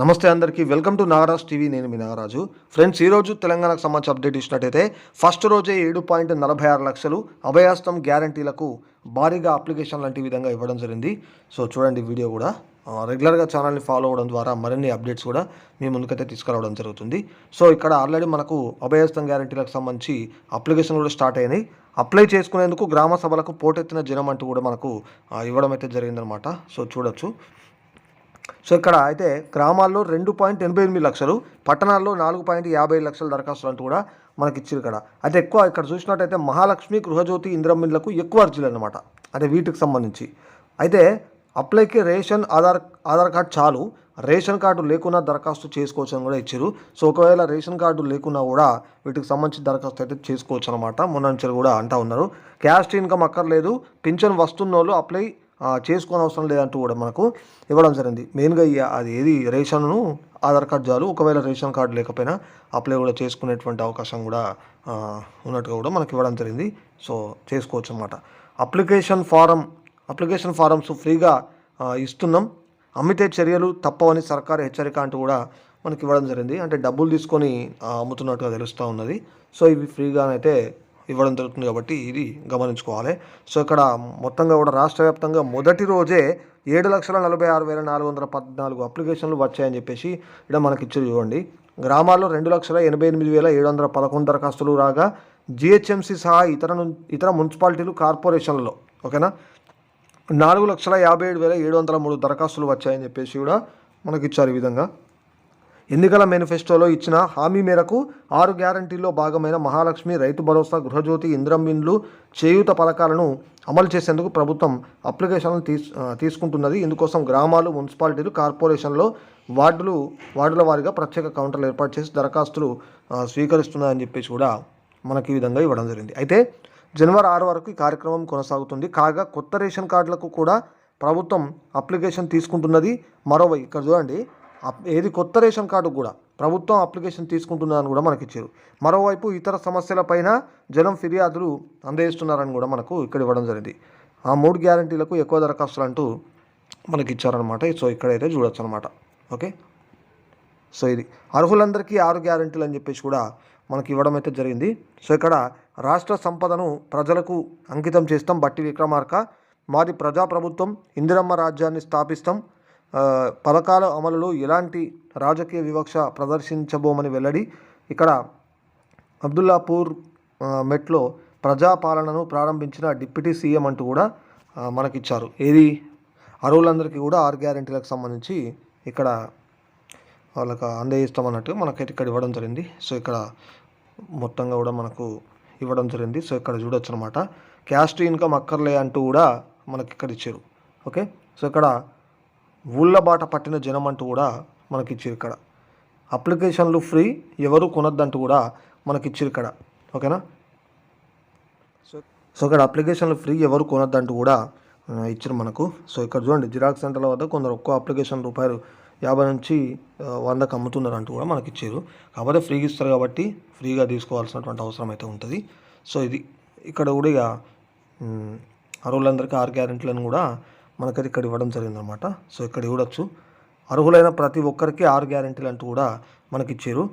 నమస్తే అందరికీ. Welcome to Nagaraj TV. నేను మీ నాగరాజు. ఫ్రెండ్స్ ఈరోజు తెలంగాణకు సంబంధించి అప్డేట్ ఇచ్చినట్టయితే ఫస్ట్ రోజే ఏడు పాయింట్ నలభై ఆరు లక్షలు అభయాస్తం గ్యారంటీలకు భారీగా అప్లికేషన్ లాంటి విధంగా ఇవ్వడం జరిగింది. సో చూడండి వీడియో కూడా. రెగ్యులర్గా ఛానల్ని ఫాలో అవ్వడం ద్వారా మరిన్ని అప్డేట్స్ కూడా మీ ముందుకైతే తీసుకురావడం జరుగుతుంది. సో ఇక్కడ ఆల్రెడీ మనకు అభయస్తం గ్యారంటీలకు సంబంధించి అప్లికేషన్ కూడా స్టార్ట్ అయినాయి. అప్లై చేసుకునేందుకు గ్రామ సభలకు పోటెత్తిన జనం అంటూ కూడా మనకు ఇవ్వడం అయితే జరిగిందనమాట. సో చూడొచ్చు. సో ఇక్కడ అయితే గ్రామాల్లో రెండు పాయింట్ ఎనభై ఎనిమిది లక్షలు పట్టణాల్లో నాలుగు పాయింట్ యాభై ఐదు లక్షల దరఖాస్తులు అంటూ కూడా మనకి ఇచ్చారు ఇక్కడ. అయితే ఎక్కువ ఇక్కడ చూసినట్టయితే మహాలక్ష్మి గృహజ్యోతి ఇంద్రమిన్లకు ఎక్కువ అర్జీలు అనమాట అంటే వీటికి సంబంధించి. అయితే అప్లైకి రేషన్ ఆధార్ ఆధార్ కార్డు చాలు రేషన్ కార్డు లేకున్నా దరఖాస్తు చేసుకోవచ్చు అని కూడా ఇచ్చారు సో ఒకవేళ రేషన్ కార్డు లేకున్నా కూడా వీటికి సంబంధించి దరఖాస్తు అయితే చేసుకోవచ్చు అనమాట మొన్న కూడా అంటా ఉన్నారు. క్యాస్ట్ ఇన్కమ్ అక్కర్లేదు పింఛన్ వస్తున్న వాళ్ళు అప్లై చేసుకోని అవసరం లేదంటూ కూడా మనకు ఇవ్వడం జరిగింది. మెయిన్గా అది ఏది రేషన్ను ఆధార్ కార్డు చాలు. ఒకవేళ రేషన్ కార్డు లేకపోయినా అప్లై కూడా చేసుకునేటువంటి అవకాశం కూడా ఉన్నట్టుగా కూడా మనకి ఇవ్వడం జరిగింది. సో చేసుకోవచ్చు అనమాట అప్లికేషన్ ఫారం అప్లికేషన్ ఫారమ్స్ ఫ్రీగా ఇస్తున్నాం. అమ్మితే చర్యలు తప్పవని సర్కారు హెచ్చరిక అంటూ కూడా మనకి ఇవ్వడం జరిగింది. అంటే డబ్బులు తీసుకొని అమ్ముతున్నట్టుగా తెలుస్తూ ఉన్నది. సో ఇవి ఫ్రీగానైతే ఇవ్వడం జరుగుతుంది కాబట్టి ఇది గమనించుకోవాలి. సో ఇక్కడ మొత్తంగా కూడా రాష్ట్ర వ్యాప్తంగా మొదటి రోజే ఏడు లక్షల నలభై ఆరు వేల నాలుగు వందల పద్నాలుగు అప్లికేషన్లు వచ్చాయని చెప్పేసి ఇక్కడ మనకి ఇచ్చి చూడండి. గ్రామాల్లో రెండు లక్షల ఎనభై ఎనిమిది వేల ఏడు వందల పదకొండు దరఖాస్తులు రాగా జిహెచ్ఎంసీ సహా ఇతర ఇతర మున్సిపాలిటీలు కార్పొరేషన్లలో ఓకేనా? నాలుగు లక్షల యాభై ఏడు వేల ఏడు వందల మూడు దరఖాస్తులు వచ్చాయని చెప్పేసి కూడా మనకి ఇచ్చారు ఈ విధంగా. ఎన్నికల మేనిఫెస్టోలో ఇచ్చిన హామీ మేరకు ఆరు గ్యారంటీల్లో భాగమైన మహాలక్ష్మి రైతు భరోసా గృహజ్యోతి ఇంద్రమిన్లు చేయూత పథకాలను అమలు చేసేందుకు ప్రభుత్వం అప్లికేషన్లు తీస్ తీసుకుంటున్నది. ఇందుకోసం గ్రామాలు మున్సిపాలిటీలు కార్పొరేషన్లో వార్డులు వార్డుల వారీగా ప్రత్యేక కౌంటర్లు ఏర్పాటు చేసి దరఖాస్తులు స్వీకరిస్తున్నాయని చెప్పేసి కూడా మనకి ఈ విధంగా ఇవ్వడం జరిగింది. అయితే జనవరి ఆరు వరకు ఈ కార్యక్రమం కొనసాగుతుంది. కాగా కొత్త రేషన్ కార్డులకు కూడా ప్రభుత్వం అప్లికేషన్ తీసుకుంటున్నది. మరోవై ఇక్కడ చూడండి. ఏది కొత్త రేషన్ కార్డు కూడా ప్రభుత్వం అప్లికేషన్ తీసుకుంటుందని కూడా మనకి ఇచ్చారు మరోవైపు ఇతర సమస్యలపైన జనం ఫిర్యాదులు అందజేస్తున్నారని కూడా మనకు ఇక్కడ ఇవ్వడం జరిగింది. ఆ మూడు గ్యారంటీలకు ఎక్కువ దరఖాస్తులు అంటూ మనకి ఇచ్చారనమాట సో ఇక్కడైతే చూడొచ్చు అనమాట ఓకే? సో ఇది. అర్హులందరికీ ఆరు గ్యారెంటీలు అని చెప్పేసి కూడా మనకి ఇవ్వడం అయితే జరిగింది. సో ఇక్కడ రాష్ట్ర సంపదను ప్రజలకు అంకితం చేస్తాం. బట్టి విక్రమార్క మాది ప్రజాప్రభుత్వం ఇందిరమ్మ రాజ్యాన్ని స్థాపిస్తాం. పథకాల అమలులో ఎలాంటి రాజకీయ వివక్ష ప్రదర్శించబోమని వెల్లడి ఇక్కడ అబ్దుల్లాపూర్ మెట్లో ప్రజాపాలనను ప్రారంభించిన డిప్యూటీ సీఎం అంటూ కూడా మనకిచ్చారు. ఏది? అరువులందరికీ కూడా ఆర్ గ్యారెంటీలకు సంబంధించి ఇక్కడ వాళ్ళకి అందజేస్తామన్నట్టు మనకైతే ఇక్కడ ఇవ్వడం జరిగింది. సో ఇక్కడ మొత్తంగా కూడా మనకు ఇవ్వడం జరిగింది. సో ఇక్కడ చూడొచ్చు అనమాట క్యాస్ట్ ఇన్కమ్ అక్కర్లే అంటూ కూడా మనకి ఇక్కడ ఇచ్చారు ఓకే? సో ఇక్కడ ఊళ్ళ బాట పట్టిన జనం అంటూ కూడా మనకి ఇచ్చారు ఇక్కడ. అప్లికేషన్లు ఫ్రీ ఎవరు కొనొద్దంటూ కూడా మనకి ఇచ్చారు ఇక్కడ. ఓకేనా? సో సో ఇక్కడ అప్లికేషన్లు ఫ్రీ ఎవరు కొనొద్దంటూ కూడా ఇచ్చారు మనకు. సో ఇక్కడ చూడండి జిరాక్స్ సెంటర్ల వద్ద కొందరు ఒక్కో అప్లికేషన్ రూపాయలు యాభై నుంచి వందకు అమ్ముతున్నారు అంటూ కూడా మనకి ఇచ్చారు కాకపోతే ఫ్రీగా ఇస్తారు కాబట్టి ఫ్రీగా తీసుకోవాల్సినటువంటి అవసరం అయితే ఉంటుంది. సో ఇది ఇక్కడ కూడా ఇక మ్, అర్హులందరికీ ఆరు గ్యారెంటీలను కూడా మనకైతే ఇక్కడ ఇవ్వడం జరిగిందనమాట సో ఇక్కడ చూడొచ్చు. అర్హులైన ప్రతి ఒక్కరికి ఆరు గ్యారెంటీలు అంటూ కూడా మనకి ఇచ్చారు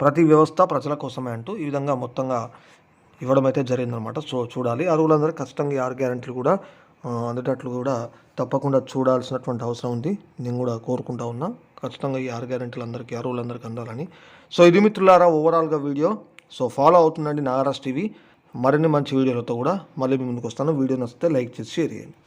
ప్రతి వ్యవస్థ ప్రజల కోసమే అంటూ ఈ విధంగా మొత్తంగా ఇవ్వడం అయితే జరిగిందనమాట సో చూడాలి. అర్హులందరూ ఖచ్చితంగా ఈ ఆరు గ్యారెంటీలు కూడా అందేటట్లు కూడా తప్పకుండా చూడాల్సినటువంటి అవసరం ఉంది. నేను కూడా కోరుకుంటా ఉన్నా. ఖచ్చితంగా ఈ ఆరు గ్యారెంటీలు అందరికీ అరువులందరికీ అందాలని. సో ఇది మిత్రులారా ఓవరాల్గా వీడియో. సో ఫాలో అవుతుందండి నాగరాజ్ టీవీ. మరిన్ని మంచి వీడియోలతో కూడా మళ్ళీ మీ ముందుకు వస్తాను. వీడియో నచ్చితే లైక్ చేసి షేర్ చేయండి.